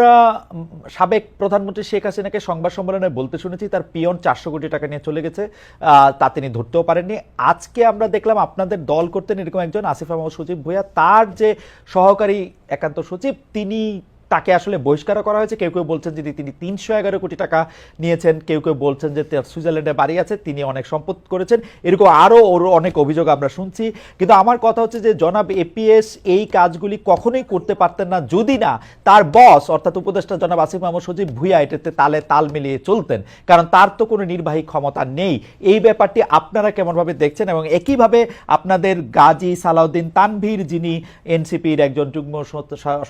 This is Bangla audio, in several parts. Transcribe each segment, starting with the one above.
আমরা সাবেক প্রধানমন্ত্রী শেখ হাসিনাকে সংবাদ সম্মেলনে বলতে শুনেছি, তার পিয়ন চারশো কোটি টাকা নিয়ে চলে গেছে তা তিনি ধরতেও পারেননি। আজকে আমরা দেখলাম আপনাদের দল করতেন এরকম একজন আসিফ আহমদ সচিব ভূয়া তার যে সহকারী একান্ত সচিব, তিনি তাকে আসলে বহিষ্কার করা হয়েছে। কেউ কেউ বলছেন যে তিনি তিনশো এগারো কোটি টাকা নিয়েছেন। কেউ কেউ বলছেন যে সুইজারল্যান্ডে বাড়ি আছে, তিনি অনেক সম্পদ করেছেন। এরকম আরও ওর অনেক অভিযোগ আমরা শুনছি। কিন্তু আমার কথা হচ্ছে যে জনাব এপিএস এই কাজগুলি কখনোই করতে পারতেন না যদি না তার বস, অর্থাৎ উপদেষ্টা জনাব আসিফ মাহমুদ সজিব ভুইয়া এটাতে তালে তাল মিলিয়ে চলতেন। কারণ তার তো কোনো নির্বাহী ক্ষমতা নেই। এই ব্যাপারটি আপনারা কেমনভাবে দেখছেন এবং একইভাবে আপনাদের গাজী সালাউদ্দিন তানভীর যিনি এনসিপির একজন যুগ্ম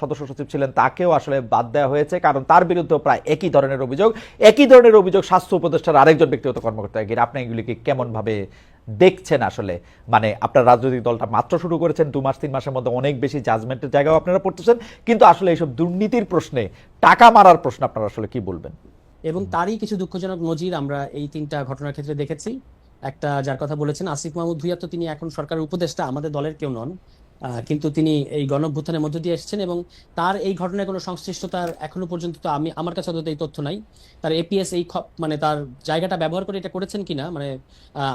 সদস্য সচিব ছিলেন, তাকেও আসলে বাদ দেওয়া হয়েছে, কারণ তার বিরুদ্ধে প্রায় একই ধরনের অভিযোগ, একই ধরনের অভিযোগ স্বাস্থ্য উপদেষ্টার আরেকজন ব্যক্তিগত কর্মকর্তা ঘিরে আপনি এগুলিকে কেমনভাবে দেখছেন আসলে? মানে আপনার রাজনৈতিক দলটা মাত্র শুরু করেছেন, দু মাস, তিন মাসের মধ্যে অনেক বেশি জাজমেন্টের জায়গাও আপনারা পড়তেছেন, কিন্তু আসলে এইসব দুর্নীতির প্রশ্নে, টাকা মারার প্রশ্ন আপনারা আসলে কি বলবেন? এবং তারই কিছু দুঃখজনক নজির আমরা এই তিনটা ঘটনার ক্ষেত্রে দেখেছি। একটা যার কথা বলেছেন আসিফ মাহমুদ, ভুইয়া তো তিনি এখন সরকারের উপদেষ্টা, আমাদের দলের কেউ নন। কিন্তু তিনি এই গণভ্যুত্থানের মধ্য দিয়ে এসেছেন এবং তার এই ঘটনায় কোনো সংশ্লিষ্টতার এখনও পর্যন্ত তো আমি, আমার কাছে অন্তত এই তথ্য নাই। তার এপিএস এই মানে তার জায়গাটা ব্যবহার করে এটা করেছেন কিনা মানে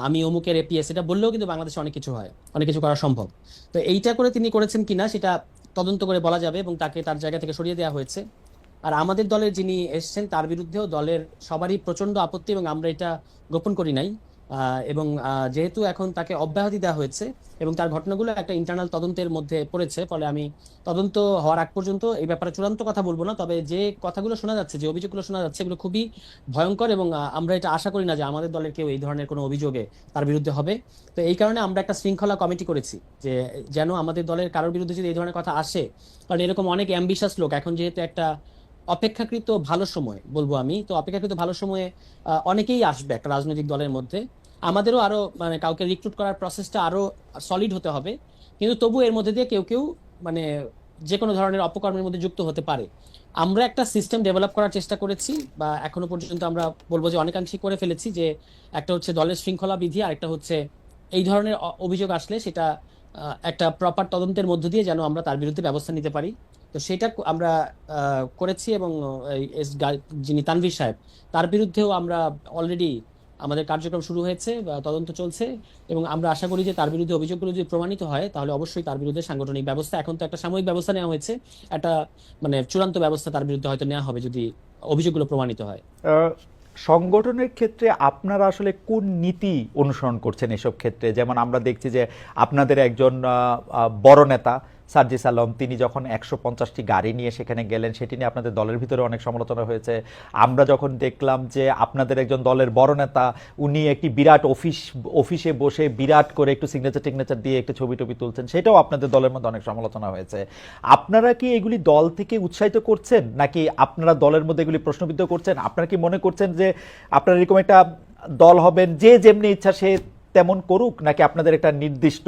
আমি অমুকের এপিএস এটা বললেও কিন্তু বাংলাদেশে অনেক কিছু হয়, অনেক কিছু করা সম্ভব। তো এইটা করে তিনি করেছেন কিনা সেটা তদন্ত করে বলা যাবে এবং তাকে তার জায়গা থেকে সরিয়ে দেওয়া হয়েছে। আর আমাদের দলের যিনি এসেছেন তার বিরুদ্ধেও দলের সবারই প্রচণ্ড আপত্তি এবং আমরা এটা গোপন করি নাই। এবং যেহেতু এখন তাকে অব্যাহতি দেওয়া হয়েছে এবং তার ঘটনাগুলো একটা ইন্টারনাল তদন্তের মধ্যে পড়েছে, ফলে আমি তদন্ত হওয়ার আগ পর্যন্ত এই ব্যাপারে চূড়ান্ত কথা বলব না, তবে যে কথাগুলো শোনা যাচ্ছে, যে অভিযোগগুলো শোনা যাচ্ছে, এগুলো খুবই ভয়ঙ্কর এবং আমরা এটা আশা করি না যে আমাদের দলের কেউ এই ধরনের কোনো অভিযোগে তার বিরুদ্ধে হবে। তো এই কারণে আমরা একটা শৃঙ্খলা কমিটি করেছি যে, যেন আমাদের দলের কারোর বিরুদ্ধে যদি এই ধরনের কথা আসে, কারণ এরকম অনেক অ্যাম্বিশাস লোক, এখন যেহেতু একটা অপেক্ষাকৃত ভালো সময় বলব আমি। তো অপেক্ষাকৃত ভালো সময়ে অনেকেই আসবে একটা রাজনৈতিক দলের মধ্যে। আমাদেরও আরও মানে কাউকে রিক্রুট করার প্রসেসটা আরও সলিড হতে হবে। কিন্তু তবু এর মধ্যে দিয়ে কেউ কেউ মানে যে কোনো ধরনের অপকর্মের মধ্যে যুক্ত হতে পারে। আমরা একটা সিস্টেম ডেভেলপ করার চেষ্টা করেছি বা এখনও পর্যন্ত আমরা বলব যে অনেকাংশে করে ফেলেছি যে একটা হচ্ছে দলের শৃঙ্খলা বিধি, আর একটা হচ্ছে এই ধরনের অভিযোগ আসলে সেটা একটা প্রপার তদন্তের মধ্য দিয়ে যেন আমরা তার বিরুদ্ধে ব্যবস্থা নিতে পারি। তো সেটা আমরা করেছি এবং যিনি তানভীর সাহেব, তার বিরুদ্ধেও আমরা অলরেডি আমাদের কার্যক্রম শুরু হয়েছে বা তদন্ত চলছে এবং আমরা আশা করি যে তার বিরুদ্ধে অভিযোগগুলো যদি প্রমাণিত হয়, তাহলে অবশ্যই তার বিরুদ্ধে সাংগঠনিক ব্যবস্থা, এখন তো একটা সাময়িক ব্যবস্থা নেওয়া হয়েছে, একটা মানে চূড়ান্ত ব্যবস্থা তার বিরুদ্ধে হয়তো নেওয়া হবে যদি অভিযোগগুলো প্রমাণিত হয়। সংগঠনের ক্ষেত্রে আপনারা আসলে কোন নীতি অনুসরণ করছেন এসব ক্ষেত্রে? যেমন আমরা দেখছি যে আপনাদের একজন বড় নেতা সার্জিস আলম, তিনি যখন একশো পঞ্চাশটি গাড়ি নিয়ে সেখানে গেলেন, সেটি নিয়ে আপনাদের দলের ভিতরে অনেক সমালোচনা হয়েছে। আমরা যখন দেখলাম যে আপনাদের একজন দলের বড় নেতা, উনি একটি বিরাট অফিস, অফিসে বসে বিরাট করে একটু সিগনেচার টিগনেচার দিয়ে একটু ছবি টবি তুলছেন, সেটাও আপনাদের দলের মধ্যে অনেক সমালোচনা হয়েছে। আপনারা কি এগুলি দল থেকে উৎসাহিত করছেন, নাকি আপনারা দলের মধ্যে এগুলি প্রশ্নবিদ্ধ করছেন? আপনারা কি মনে করছেন যে আপনারা এরকম একটা দল হবেন, যে যেমনি ইচ্ছা সে তেমন করুক, নাকি আপনাদের একটা নির্দিষ্ট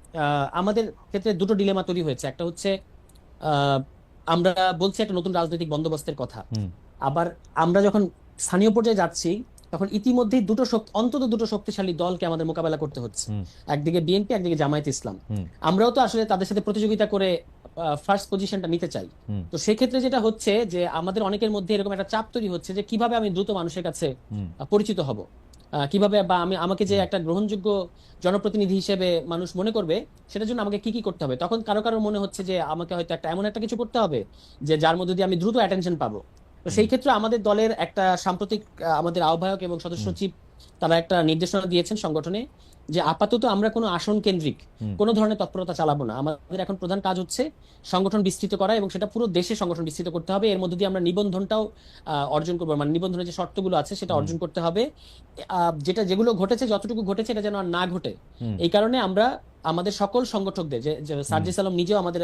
আমাদের ক্ষেত্রে দুটো ডিলেমা তৈরি হয়েছে। একটা হচ্ছে আহ, আমরা বলছি একটা নতুন রাজনৈতিক বন্দোবস্তের কথা। আবার আমরা যখন স্থানীয় পর্যায়ে যাচ্ছি তখন ইতিমধ্যেই দুটো শক্তি অন্তত দুটো শক্তিশালী দলকে আমাদের মোকাবেলা করতে হচ্ছে। একদিকে বিএনপি একদিকে জামায়াত ইসলাম। আমরাও তো আসলে তাদের সাথে প্রতিযোগিতা করে ফার্স্ট পজিশনটা নিতে চাই। তো সেক্ষেত্রে যেটা হচ্ছে যে আমাদের অনেকের মধ্যে এরকম একটা চাপ তৈরি হচ্ছে যে কীভাবে আমি দ্রুত মানুষের কাছে পরিচিত হব। কীভাবে বা আমি আমাকে যে একটা গ্রহণযোগ্য জনপ্রতিনিধি হিসেবে মানুষ মনে করবে সেটার জন্য আমাকে কি কি করতে হবে? তখন কারও কারও মনে হচ্ছে যে আমাকে হয়তো একটা এমন একটা কিছু করতে হবে যে যার মধ্যে দিয়ে আমি দ্রুত অ্যাটেনশন পাবো। তো সেই ক্ষেত্রে আমাদের দলের একটা সাম্প্রতিক আমাদের আহ্বায়ক এবং সদস্য সচিব তারা একটা নির্দেশনা দিয়েছেন সংগঠনে যে আপাতত আমরা কোনো আসন কেন্দ্রিক। কোনো ধরনের তৎপরতা চালাবো না। আমাদের এখন প্রধান কাজ হচ্ছে সংগঠন বিস্তৃত করা এবং সেটা পুরো দেশে সংগঠন বিস্তৃত করতে হবে। এর মধ্যে দিয়ে আমরা নিবন্ধনটাও আহ, অর্জন করব। মানে নিবন্ধনের যে শর্তগুলো আছে সেটা অর্জন করতে হবে। আহ, যেটা যেগুলো ঘটেছে যতটুকু ঘটেছে এটা যেন আর না ঘটে। এই কারণে আমরা আমাদের সকল সংগঠকদের যে সার্জিস আলম নিজেও আমাদের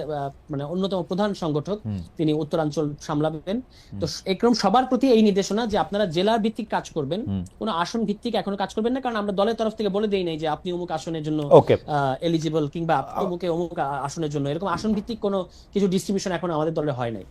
মানে অন্যতম প্রধান সংগঠক তিনি উত্তরাঞ্চল সামলাবেন। তো একরকম সবার প্রতি এই নির্দেশনা যে আপনারা জেলা ভিত্তিক কাজ করবেন। কোনো আসন ভিত্তিক এখনও কাজ করবেন না কারণ আমরা দলের তরফ থেকে বলে দেই নাই যে আপনি অমুক আসনের জন্য এলিজিবল কিংবা অমুকে অমুক আসনের জন্য এরকম আসন ভিত্তিক কোনো কিছু ডিস্ট্রিবিউশন এখন আমাদের দলে হয় নাই।